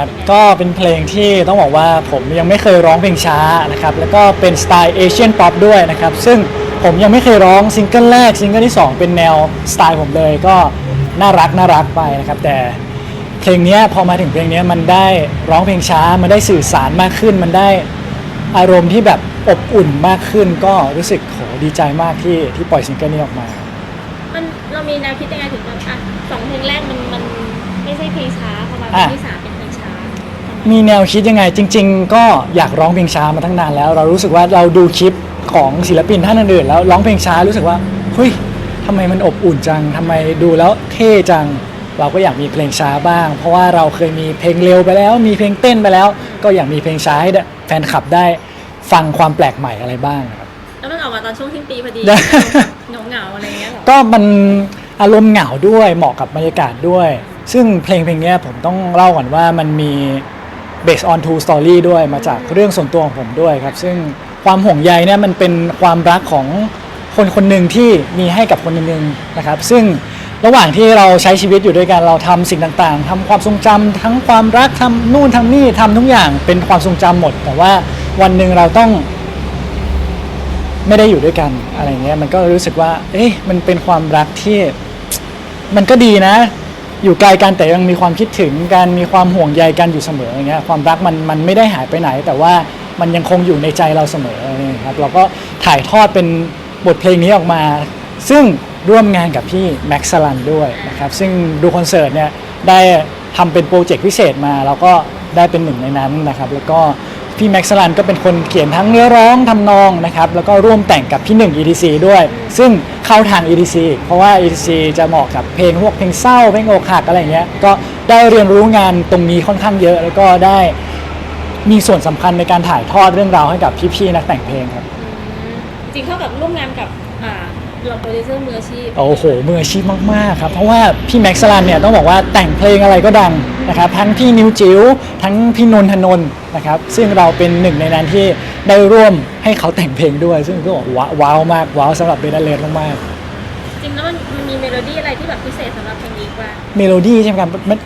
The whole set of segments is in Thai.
ครับก็เป็นเพลงที่ต้องบอกว่าผมยังไม่เคยร้องเพลงช้านะครับแล้วก็เป็นสไตล์เอเชียนป๊อปด้วยนะครับซึ่งผมยังไม่เคยร้องซิงเกิลแรกซิงเกิลที่ 2 เป็นแนวสไตล์ผมเลยก็น่ารักน่ารักไปนะครับแต่เพลงนี้พอมาถึงเพลงนี้มันได้ร้องเพลงช้ามันได้สื่อสารมากขึ้น มันได้อารมณ์ที่แบบอบอุ่นมากขึ้น ก็รู้สึกโหดีใจมากที่ที่ปล่อยซิงเกิลนี้ออกมา มันเรามีแนวคิดยังไงถึงแบบอะสองเพลงแรกมันมันไม่ใช่เพลงช้าพอมาเพลงที่สามเป็น มมีแนวคิดยังไง จริง ๆ ก็อยากร้องเพลงช้ามาตั้งนานแล้ว เรารู้สึกว่าเราดูคลิปของศิลปินท่านอื่นๆแล้วร้องเพลงช้ารู้สึกว่าเฮ้ยทำไมมันอบอุ่นจังทำไมดูแล้วเท่จัง เราก็อยากมีเพลงช้าบ้าง เพราะว่าเราเคยมีเพลงเร็วไปแล้ว มีเพลงเต้นไปแล้ว ก็อยากมีเพลงช้าให้แฟนคลับได้ฟังความแปลกใหม่อะไรบ้างครับ แล้วมันออกมาตอนช่วงทิ้งปีพอดีได้เหงาเหงาๆอะไรเงี้ยเหรอก็มันอารมณ์เหงาด้วยเหมาะกับบรรยากาศด้วย ซึ่งเพลงเพลงเนี้ยผมต้องเล่าก่อนว่ามันมี based on true story ด้วยมาจากเรื่องส่วนตัวของผมด้วยครับ ซึ่งความห่วงใยเนี่ยมันเป็นความรักของคนคนหนึ่งที่มีให้กับคนหนึ่งนะครับ ซึ่งระหว่างที่เราใช้ชีวิตอยู่ด้วยกันเราทำสิ่งต่างๆทำความทรงจำทั้งความรักทำนู่นทำนี่ทำทุกอย่างเป็นความทรงจำหมด แต่ว่าวันหนึ่งเราต้องไม่ได้อยู่ด้วยกันอะไรเงี้ยมันก็รู้สึกว่า เอ๊ะมันเป็นความรักที่มันก็ดีนะ อยู่ไกลกันแต่ยังมีความคิดถึงกันมีความห่วงใยกันอยู่เสมออย่างเงี้ยความรักมันมันไม่ได้หายไปไหน แต่ว่ามันยังคงอยู่ในใจเราเสมอเงี้ยครับเราก็ถ่ายทอดเป็นบทเพลงนี้ออกมา ซึ่งร่วมงานกับพี่แม็กซ์สลันด้วยนะครับซึ่งดูคอนเสิร์ตเนี่ยได้ทำเป็นโปรเจกต์พิเศษมาเราก็ได้เป็นหนึ่งในนั้นนะครับ แล้วก็ พี่แม็กซ์ลันก็เป็นคนเขียนทั้งเนื้อร้องทำนองนะครับแล้วก็ร่วมแต่งกับพี่หนึ่ง EDC ด้วย ซึ่งเข้าทาง EDC เพราะว่า EDC จะเหมาะกับเพลงพวกเพลงเศร้าเพลงอกหักอะไรเงี้ยก็ได้เรียนรู้งานตรงนี้ค่อนข้างเยอะ แล้วก็ได้มีส่วนสำคัญในการถ่ายทอดเรื่องราวให้กับพี่ๆนักแต่งเพลงครับ จริงเท่ากับร่วมงานกับอ่า เราโปรดิวเซอร์มืออาชีพโอ้โหมืออาชีพมากๆครับเพราะว่าพี่แม็กซ์สลันเนี่ยต้องบอกว่าแต่งเพลงอะไรก็ดังนะครับทั้งพี่นิวจิ๋วทั้งพี่นนทนนท์นะครับซึ่งเราเป็นหนึ่งในนั้นที่ได้ร่วมให้เขาแต่งเพลงด้วย ซึ่งก็บอกว้าว้าวมากว้าวสำหรับเบนเลนมากจริงแล้วมันมันมีเมโลดี้อะไรที่แบบพิเศษสำหรับเพลงนี้บ้างๆเมโลดี้ใช่ไหมครับมัน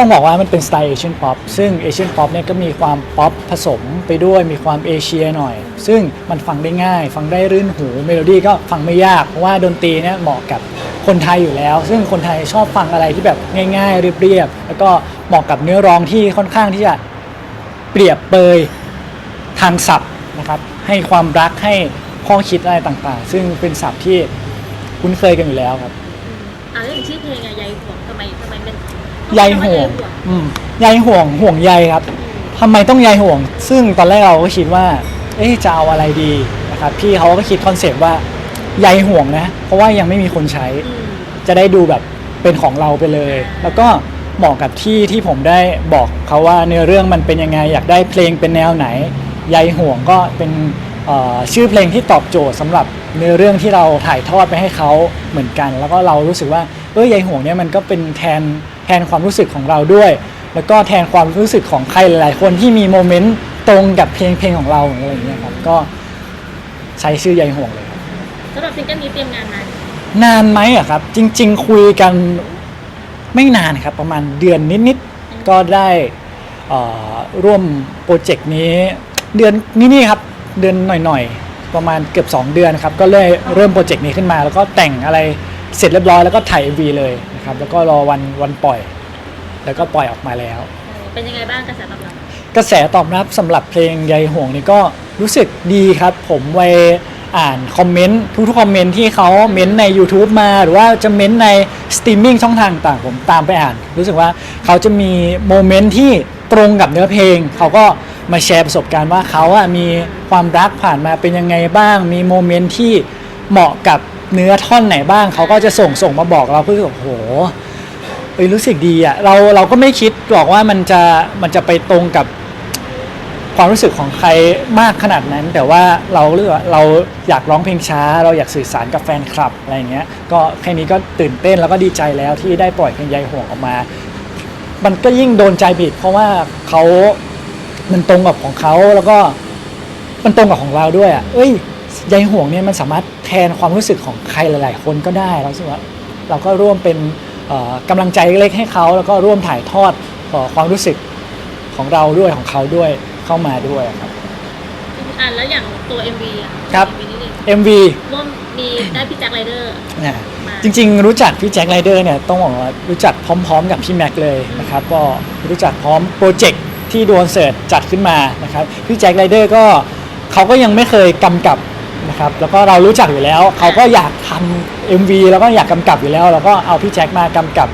ต้องบอกว่ามันเป็นสไตล์เอเชียนป๊อปซึ่งเอเชียนป๊อปเนี่ยก็มีความป๊อปผสมไปด้วยมีความเอเชียหน่อย ซึ่งมันฟังได้ง่าย ฟังได้รื่นหูเมโลดี้ก็ฟังไม่ยากเพราะว่าดนตรีเนี่ยเหมาะกับคนไทยอยู่แล้ว ซึ่งคนไทยชอบฟังอะไรที่แบบง่ายๆเรียบๆแล้วก็เหมาะกับเนื้อร้องที่ค่อนข้างที่จะเปรียบเปยทางศัพท์นะครับให้ความรักให้ข้อคิดอะไรต่างๆ ซึ่งเป็นศัพท์ที่คุ้นเคยกันอยู่แล้วครับอ่าเรื่องชื่อเพลงอะใยห่ว ใยห่วงอืมใยห่วงห่วงใยครับทำไมต้องใยห่วง ซึ่งตอนแรกเราก็คิดว่า เอ๊ะจะเอาอะไรดีนะครับพี่เขาก็คิดคอนเซปต์ว่าใยห่วงนะ เพราะว่ายังไม่มีคนใช้อืมจะได้ดูแบบเป็นของเราไปเลย แล้วก็เหมาะกับที่ที่ผมได้บอกเขาว่าเนื้อเรื่องมันเป็นยังไง อยากได้เพลงเป็นแนวไหนใยห่วงก็เป็นเอ่อชื่อเพลงที่ตอบโจทย์สำหรับเนื้อเรื่องที่เราถ่ายทอดไปให้เขาเหมือนกัน แล้วก็เรารู้สึกว่าเออใยห่วงเนี่ยมันก็เป็นแทน แทนความรู้สึกของเราด้วย แล้วก็แทนความรู้สึกของใครหลาย ๆ คนที่มีโมเมนต์ตรงกับเพลงเพลงของเราอะไรอย่างเงี้ยครับก็ใช้ชื่อใยห่วงเลยครับสำหรับซิงเกิลนี้เตรียมงานนานนานไหมอะครับ จริง ๆ คุยกันไม่นานครับ ประมาณเดือนนิดๆก็ได้เอ่อร่วมโปรเจกต์นี้เดือนนี่นี่ครับเดือนหน่อยๆ ประมาณเกือบ 2 เดือนครับ ก็เลยเริ่มโปรเจกต์นี้ขึ้นมา แล้วก็แต่งอะไรเสร็จเรียบร้อยแล้วก็ถ่าย MV เลยนะ ครับ แล้วก็รอวันวันปล่อย แล้วก็ปล่อยออกมาแล้ว เป็นยังไงบ้างกระแสตอบรับกระแสตอบรับสำหรับเพลงใยห่วงนี่ก็รู้สึกดีครับ ผมไปอ่านคอมเมนต์ทุกๆคอมเมนต์ที่เขาเม้นต์ใน YouTube มา หรือว่าจะเม้นต์ในสตรีมมิ่งช่องทางต่างผมตามไปอ่าน รู้สึกว่าเขาจะมีโมเมนต์ที่ตรงกับเนื้อเพลง เขาก็มาแชร์ประสบการณ์ว่าเขาอะมีความรักผ่านมาเป็นยังไงบ้าง มีโมเมนต์ที่เหมาะกับ เนื้อท่อนไหนบ้างเขาก็จะส่งส่งมาบอกเราเพื่อโอ้โหเอ้ยรู้สึกดีอะเราเราก็ไม่คิดหรอกว่ามันจะมันจะไปตรงกับความรู้สึกของใครมากขนาดนั้น แต่ว่าเราเลือกเราอยากร้องเพลงช้า เราอยากสื่อสารกับแฟนคลับอะไรอย่างเงี้ยก็แค่นี้ก็ตื่นเต้นแล้วก็ดีใจแล้วที่ได้ปล่อยเพลงใยห่วงออกมา มันก็ยิ่งโดนใจบิดเพราะว่าเขามันตรงกับของเขาแล้วก็มันตรงกับของเราด้วยอะเอ้ยใยห่วงเนี่ยมันสามารถ แทนความรู้สึกของใครหลาย ๆ คนก็ได้เราสึกว่าเราก็ร่วมเป็นเอ่อกำลังใจเล็กๆให้เขาแล้วก็ร่วมถ่ายทอดเอ่อความรู้สึกของเราด้วยของเขาด้วยเข้ามาด้วยครับอะแล้วอย่างตัว MV อะครับ MV นิดนึง MV ร่วมมีได้พี่แจ็คไรเดอร์นะมาจริง ๆ รู้จักพี่แจ็คไรเดอร์เนี่ยต้องบอกว่ารู้จักพร้อม ๆ กับพี่แม็กเลยนะครับก็รู้จักพร้อมโปรเจกต์ที่ดวนเสิร์ตจัดขึ้นมานะครับพี่แจ็คไรเดอร์ก็เขาก็ยังไม่เคยกำกับ นะครับแล้วก็เรารู้จักอยู่แล้ว เขาก็อยากทำ MV แล้วก็อยากกำกับอยู่แล้ว แล้วก็เอาพี่แจ็คมากำกับ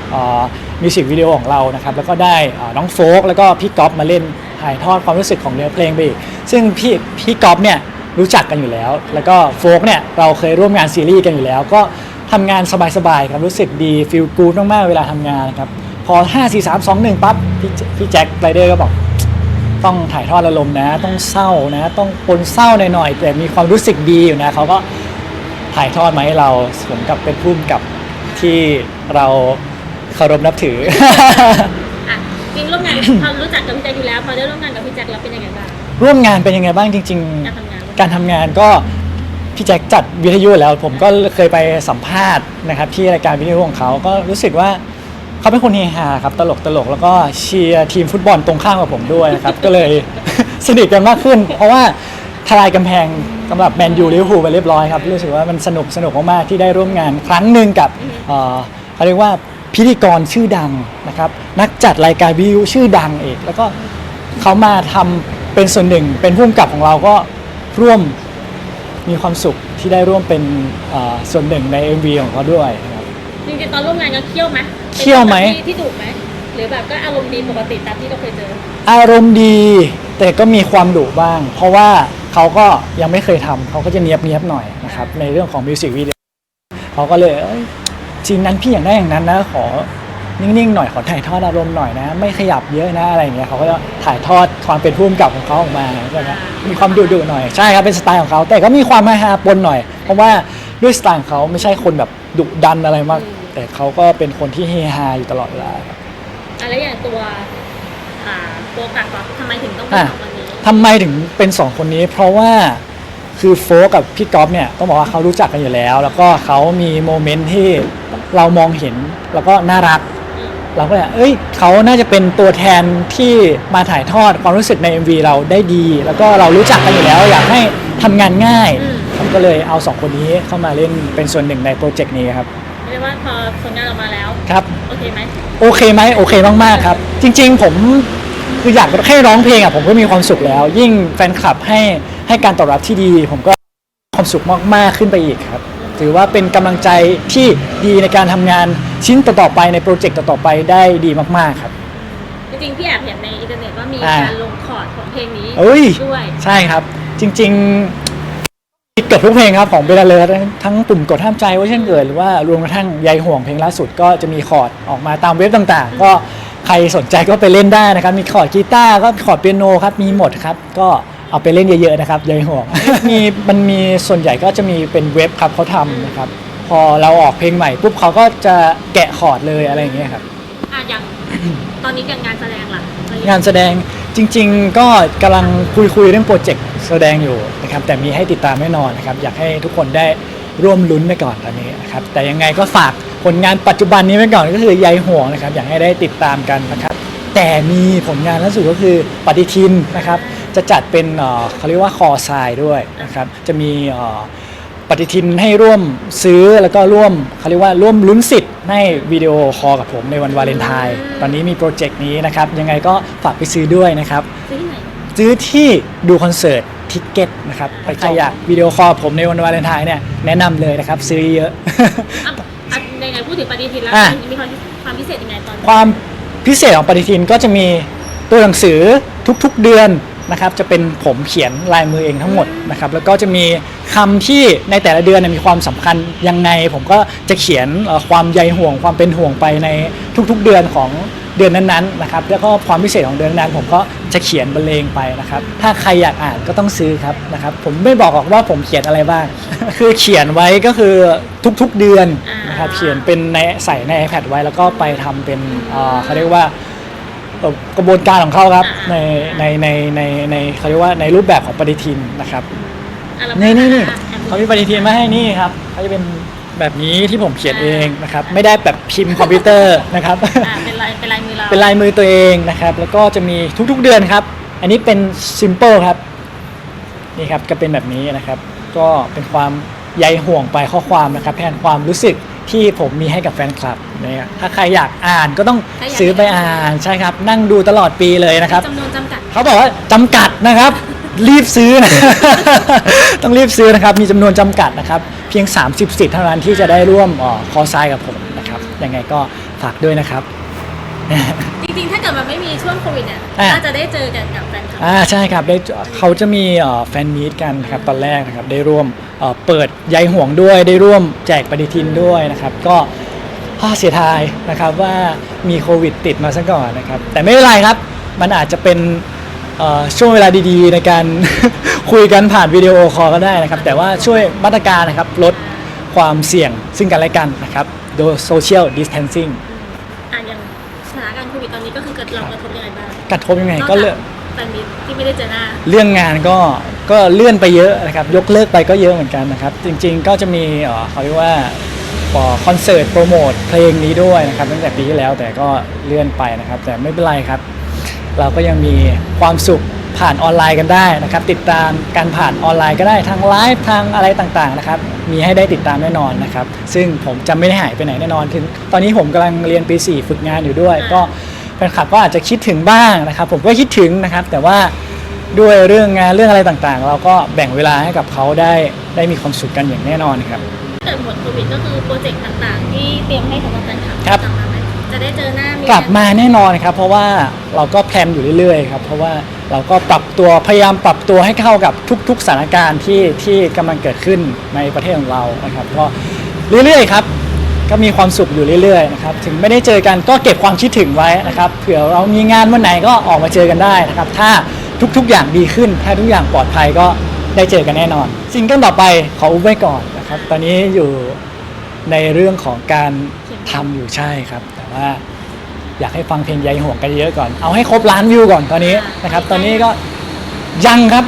มิวสิกวิดีโอของเรานะครับแล้วก็ได้น้องโฟกแล้วก็พี่ก๊อฟมาเล่นถ่ายทอดความรู้สึกของเนื้อเพลงไปอีกซึ่งพี่พี่ก๊อฟเนี่ยรู้จักกันอยู่แล้ว แล้วก็โฟกเนี่ยเราเคยร่วมงานซีรีส์กันอยู่แล้ว ก็ทำงานสบายๆครับรู้สึกดีฟีลกู๊ดมากๆเวลาทำงานนะครับพอ 5 4 3 2 1ปั๊บพี่พี่แจ็คไรเดอร์ก็บอก ต้องถ่ายทอดอารมณ์นะ ต้องเศร้านะ ต้องปนเศร้าหน่อยๆแต่มีความรู้สึกดีอยู่นะเขาก็ถ่ายทอดมาให้เราสมกับเป็นผู้กำกับที่เราเคารพนับถือ อะจริงร่วมงานพอรู้จักกับพี่แจ็คอยู่แล้วพอได้ร่วมงานกับพี่แจ็คแล้วเป็นยังไงบ้างร่วมงานเป็นยังไงบ้างจริง การทำงานๆการทำงานก็พี่แจ็คจัดวิทยุอยู่แล้ว ผมก็เคยไปสัมภาษณ์นะครับที่รายการวิทยุของเขาก็รู้สึกว่า เขาเป็นคนเฮฮาครับตลกตลกแล้วก็เชียร์ทีมฟุตบอลตรงข้ามกับผมด้วยนะครับ ก็เลย สนิทกันมากขึ้น เพราะว่าทลายกำแพงสำหรับแมนยูลิเวอร์พูลไปเรียบร้อยครับรู้สึกว่ามันสนุกสนุกมากๆที่ได้ร่วมงานครั้งหนึ่งกับเอ่อเขาเรียกว่าพิธีกรชื่อดังนะครับ นักจัดรายการวิทยุชื่อดังเอกแล้วก็เขามาทำเป็นส่วนหนึ่ง เป็นผู้กำกับของเราก็ร่วมมีความสุขที่ได้ร่วมเป็นเอ่อส่วนหนึ่งใน MV ของเขาด้วยนะครับ จริงๆตอนร่วมงานก็เคี่ยวไหม เคี่ยวไหม ป็นแบบที่ที่ดุไหมหรือแบบก็อารมณ์ดีปกติตามที่เราเคยเจอ อารมณ์ดีแต่ก็มีความดุบ้าง เพราะว่าเขาก็ยังไม่เคยทำเขาก็จะเนียบเนียบๆหน่อยนะครับในเรื่องของมิวสิกวิดีโอเขาก็เลยเอ้ยจริงนั้นพี่อยากได้อย่างนั้นนะขอนิ่งๆหน่อยขอถ่ายทอดอารมณ์หน่อยนะ ไม่ขยับเยอะนะอะไรอย่างเงี้ยเขาก็จะถ่ายทอดความเป็นผู้กำกับของเขาออกมาใช่ไหมมีความดุดุๆหน่อยใช่ครับเป็นสไตล์ของเขาแต่ก็มีความฮาๆปนหน่อย เพราะว่าด้วยสไตล์ของเขาไม่ใช่คนแบบดุดันอะไรมากอืม แต่เขาก็เป็นคนที่เฮฮาอยู่ตลอดเวลาครับ อะไรอย่างตัวอ่าตัวกักก่อนทำไมถึงต้องเป็นอะ สองคนนี้ทำไมถึงเป็นสองคนนี้ เพราะว่าคือโฟกกับพี่ก๊อฟเนี่ยต้องบอกว่าเขารู้จักกันอยู่แล้ว แล้วก็เขามีโมเมนต์ที่เรามองเห็นแล้วก็น่ารัก อืมเราก็เลยเอ้ยเขาน่าจะเป็นตัวแทนที่มาถ่ายทอดความรู้สึกใน MV เราได้ดี แล้วก็เรารู้จักกันอยู่แล้ว อยากให้ทำงานง่ายผมก็เลยเอาสองคนนี้เข้ามาเล่นเป็นส่วนหนึ่งในโปรเจกต์นี้ครับ เรียกว่าพอผลงานออกมาแล้วครับ โอเคไหมโอเคไหมโอเคมากๆครับ จริง ๆ ผมคืออยากแค่ร้องเพลงอะผมก็มีความสุขแล้ว ยิ่งแฟนคลับให้ให้การตอบรับที่ดี ผมก็มีความสุขมากๆขึ้นไปอีกครับ ถือว่าเป็นกำลังใจที่ดีในการทำงานชิ้นต่อๆไปในโปรเจกต์ต่อๆไปได้ดีมากๆครับ จริงๆพี่แอบเห็นในอินเทอร์เน็ตว่ามีอ่า การลงคอร์ดของเพลงนี้เอ้ยด้วย ใช่ครับ จริง ๆ เกือบทุกเพลงครับของเบลเลอร์ทั้งปุ่มกดห้ามใจว่าเช่นเกิดหรือว่ารวมกระทั่งใยห่วงเพลงล่าสุดก็จะมีคอร์ดออกมาตามเว็บต่างๆ ก็ใครสนใจก็ไปเล่นได้นะครับ มีคอร์ดกีตาร์ก็คอร์ดเปียโนครับมีหมดครับก็เอาไปเล่นเยอะๆนะครับใยห่วง มีมันมีส่วนใหญ่ก็จะมีเป็นเว็บครับเขาทำนะครับพอเราออกเพลงใหม่ปุ๊บเขาก็จะแกะคอร์ดเลยอะไรอย่างเงี้ยครับอะอย่าง ตอนนี้กับงานแสดงล่ะงานแสดง จริงๆ ก็กำลังคุยคุยเรื่องโปรเจกต์แสดงอยู่นะครับแต่มีให้ติดตามแน่นอนนะครับอยากให้ทุกคนได้ร่วมลุ้นไปก่อนตอนนี้นะครับแต่ยังไงก็ฝากผลงานปัจจุบันนี้ไว้ก่อนก็คือใยห่วงนะครับอยากให้ได้ติดตามกันนะครับแต่มีผลงานล่าสุดก็คือปฏิทินนะครับจะจัดเป็นเอ่อเขาเรียกว่าคอทรายด้วยนะครับจะมีเอ่อ ปฏิทินให้ร่วมซื้อแล้วก็ร่วมเขาเรียกว่าร่วมลุ้นสิทธิ์ให้วิดีโอคอลกับผมในวันวาเลนไทน์ตอนนี้มีโปรเจกต์นี้นะครับยังไงก็ฝากไปซื้อด้วยนะครับ ซื้อที่ไหน ซื้อที่ดูคอนเสิร์ตทิกเก็ตนะครับใครอยากวิดีโอคอลผมในวันวาเลนไทน์เนี่ยแนะนำเลยนะครับซื้อเยอะ อะอะในไงพูดถึงปฏิทินแล้วอะมันมีความความพิเศษยังไงตอนความพิเศษของปฏิทินก็จะมีตัวหนังสือทุกๆเดือน นะครับจะเป็นผมเขียนลายมือเองทั้งหมดนะครับแล้วก็จะมีคำที่ในแต่ละเดือนเนยมีความสำคัญยังไง ผมก็จะเขียนเอ่อความใยห่วงความเป็นห่วงไปในทุก ๆเดือนของเดือนนั้นๆนะครับแล้วก็ความพิเศษของเดือนนั้นผมก็จะเขียนบรรเลงไปนะครับถ้าใครอยากอ่านก็ต้องซื้อครับนะครับผมไม่บอกหรอกว่าผมเขียนอะไรบ้าง คือเขียนไว้ก็คือทุกๆเดือนนะครับเขียนเป็นในใส่ใน iPad ไว้แล้วก็ไปทำเป็นเอ่อเขาเรียกว่าเอ่อ กระบวนการของเขาครับในในในในในเขาเรียกว่าในรูปแบบของปฏิทินนะครับอะเรานี่นี่นี่อะแอบดูเขามีปฏิทินมาให้นี่ครับเขาจะเป็นแบบนี้ที่ผมเขียนเองนะครับ ไม่ได้แบบพิมพ์คอมพิวเตอร์นะครับอ่าเป็นลายเป็นลายมือเราเป็นลายมือตัวเองนะครับ แล้วก็จะมีทุกๆเดือนครับ อันนี้เป็น simple ครับนี่ครับก็เป็นแบบนี้นะครับ ก็เป็นความใยห่วงไปข้อความนะครับ แทนความรู้สึก ที่ผมมีให้กับแฟนคลับนะครับถ้าใครอยากอ่านก็ต้องซื้อไปอ่านใช่ครับ นั่งดูตลอดปีเลยนะครับ จำนวนจำกัด เขาบอกว่าจำกัดนะครับ รีบซื้อนะ ต้องรีบซื้อนะครับ มีจำนวนจำกัดนะครับ เพียง 30 สิทธิ์เท่านั้นที่จะได้ร่วมเออคอร์สไซด์กับผมนะครับ ยังไงก็ฝากด้วยนะครับ จริงๆถ้าเกิดมันไม่มีช่วงโควิดเนี่ยอะ น่าจะได้เจอกันกับแฟนคลับอ่าใช่ครับได้เขาจะมีเอ่อแฟนมีตกันนะครับตอนแรกนะครับได้ร่วมเอ่อเปิดใยห่วงด้วย ได้ร่วมแจกปฏิทินด้วยนะครับ ก็อ่าเสียดายนะครับว่ามีโควิดติดมาซะก่อนนะครับ แต่ไม่เป็นไรครับ มันอาจจะเป็นเอ่อช่วงเวลาดีๆ ในการ คุยกันผ่านวิดีโอคอลก็ได้นะครับ แต่ว่าช่วยมาตรการนะครับลดความเสี่ยงซึ่งกันและกันนะครับ โดย social distancing อะ เกิดเรากระทบยังไงบ้างกระทบยังไงก็เลือกแฟนมิตที่ไม่ได้เจอหน้าเรื่องงานก็ก็เลื่อนไปเยอะนะครับยกเลิกไปก็เยอะเหมือนกันนะครับ จริง ๆ ก็จะมีเอ่อเขาเรียกว่าเอ่อคอนเสิร์ตโปรโมทเพลงนี้ด้วยนะครับตั้งแต่ปีที่แล้วแต่ก็เลื่อนไปนะครับ แต่ไม่เป็นไรครับ เราก็ยังมีความสุขผ่านออนไลน์กันได้นะครับ ติดตามการผ่านออนไลน์ก็ได้ทางไลฟ์ทางอะไรต่างๆนะครับ มีให้ได้ติดตามแน่นอนนะครับ ซึ่งผมจะไม่ได้หายไปไหนแน่นอนถึงตอนนี้ผมกำลังเรียนปี 4 ฝึกงานอยู่ด้วย ก็ แฟนคลับก็อาจจะคิดถึงบ้างนะครับ ผมก็คิดถึงนะครับ แต่ว่าด้วยเรื่องงานเรื่องอะไรต่างๆ เราก็แบ่งเวลาให้กับเขาได้ได้มีความสุขกันอย่างแน่นอนครับเกิดหมดโควิดก็คือโปรเจกต์ต่างๆ ที่เตรียมให้สำหรับแฟนคลับครับกลับมาไหมจะได้เจอหน้ากลับมาแน่นอนครับ เพราะว่าเราก็แพลนอยู่เรื่อยๆครับเพราะว่าเราก็ปรับตัวพยายามปรับตัวให้เข้ากับทุก ๆสถานการณ์ที่ที่กำลังเกิดขึ้นในประเทศของเรานะครับก็เรื่อยๆครับ ก็มีความสุขอยู่เรื่อยๆนะครับถึงไม่ได้เจอกันก็เก็บความคิดถึงไว้นะครับเผื่อเรามีงานวันไหนก็ออกมาเจอกันได้นะครับถ้าทุกๆอย่างดีขึ้น ถ้าทุกอย่างปลอดภัยก็ได้เจอกันแน่นอนซิงเกิลต่อไปขออุ้มไว้ก่อนนะครับตอนนี้อยู่ในเรื่องของการทำอยู่ใช่ครับ แต่ว่าอยากให้ฟังเพลงใยห่วงกันเยอะก่อน เอาให้ครบล้านวิวก่อนตอนนี้นะครับ ตอนนี้ก็ยังครับ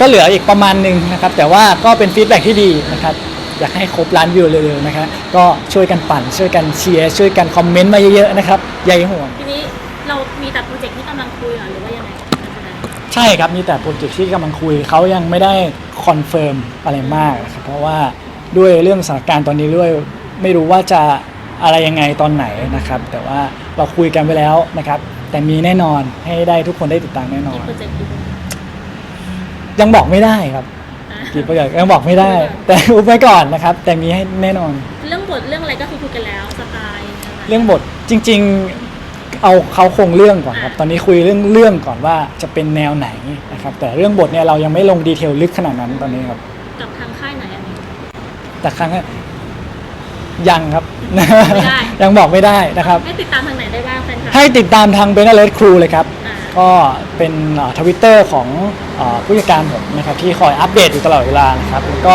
ก็เหลืออีกประมาณหนึ่งนะครับ แต่ว่าก็เป็นฟีดแบ็กที่ดีนะครับ อยากให้ครบล้านวิวเร็วๆนะครับก็ช่วยกันปั่นช่วยกันเชียร์ช่วยกันคอมเมนต์มาเยอะๆนะครับใยห่วง ทีนี้เรามีแต่โปรเจกต์ที่กำลังคุยเหรอหรือว่ายังไงการแสดงใช่ครับมีแต่โปรเจกต์ที่กำลังคุยเขายังไม่ได้คอนเฟิร์มอะไรมากนะครับเพราะว่าด้วยเรื่องสถานการณ์ตอนนี้ด้วยไม่รู้ว่าจะอะไรยังไงตอนไหนนะครับ แต่ว่าเราคุยกันไปแล้วนะครับ แต่มีแน่นอนให้ได้ทุกคนได้ติดตามแน่นอกี่นโปรเจกต์กี่โปรเจกต์ยังบอกไม่ได้ครับอะ กี่โปรเจกต์ยังบอกไม่ได้ แต่อุบไว้ก่อนนะครับ แต่มีให้แน่นอน เรื่องบทเรื่องอะไรก็คือคุยกันแล้วสไตล์ะไเรื่องบทจริง ๆเอาเขาโครงเรื่องก่อนครับ ตอนนี้คุยเรื่องเรื่องก่อนว่าจะเป็นแนวไหนนะครับ แต่เรื่องบทเนี่ยเรายังไม่ลงดีเทลลึกขนาดนั้นตอนนี้ครับ กับทางค่ายไหนอันนี้ แต่ครั้งนี้ยังครับ ไม่ได้ ยังบอกไม่ได้นะครับ ให้ติดตามทางไหนได้บ้างแฟนคลับให้ติดตามทางเบนเ l เลสครูเลยครับอ่า ก็เป็นทวิตเตอร์ของอผู้จัดการผมนะครับที่คอยอัปเดตอยู่ตลอดเวลานะครับแล้วก็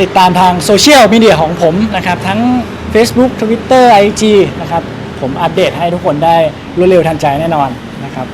ติดตามทางโซเชียลมีเดียของผมนะครับทั้ง Facebook Twitter IG นะครับผมอัปเดตให้ทุกคนได้รวดเร็วทันใจแน่นอนนะครับ